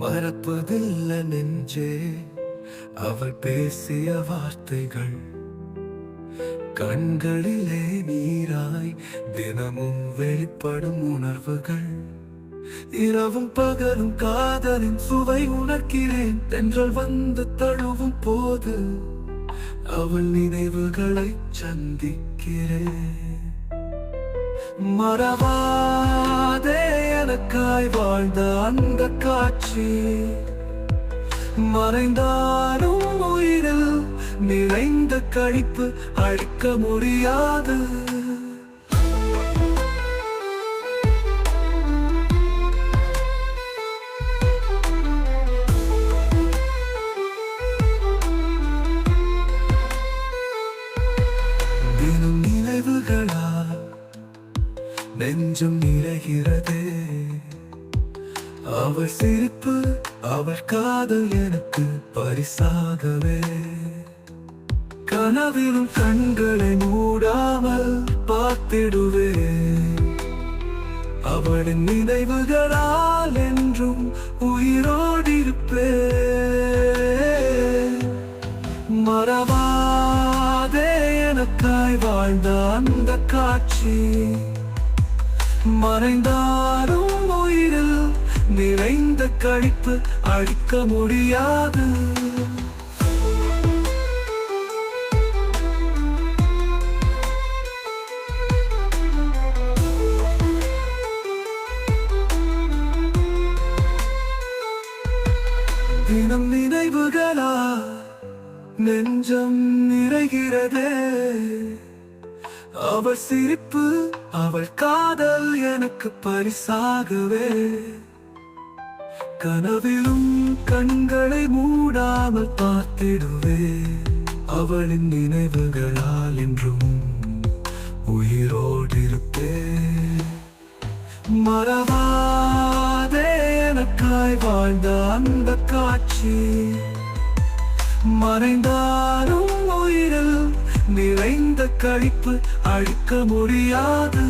மறப்பதில்ல நெஞ்சே. அவர் பேசிய வார்த்தைகள் கண்களிலே நீராய் தினமும் வெளிப்படும் உணர்வுகள். இரவும் பகலும் காதலின் சுவை உணர்கிறேன். தென்றல் வந்து தழுவும் போது அவள் நினைவுகளை சந்திக்கிறேன். மறவாதே. எனக்காய் வாழ்ந்த அந்த காட்சி. மறைந்தாலும் உயிரில் நிறைந்த கழிப்பு அழிக்க முடியாது. நெஞ்சம் நிறைகிறதே அவள் சிரிப்பு அவள் காதல் எனக்கு பரிசாகவே. கனவிலும் கண்களை மூடாமல் பார்த்திடுவே. அவளின் நினைவுகளால் என்றும் உயிரோடிருப்பே மறவாதே எனக்காய் வாழ்ந்த அந்த காட்சி. மறைந்தாலும் உயிரில் நிறைந்த கழிப்பு அழிக்க முடியாது. தினம் நினைவுகளா நெஞ்சம் நிறைகிறதே. அவள் சிரிப்பு அவள் காதல் எனக்கு பரிசாகவே. கனவிலும் கண்களை மூடாமல் பார்த்திடுவே. அவளின் நினைவுகளால் என்றும் உயிரோடு இருப்பே மறவாதே எனக்காய் வாழ்ந்த அந்த காட்சி. மறைந்தாலும் கழிப்பு அழிக்க முடியாது.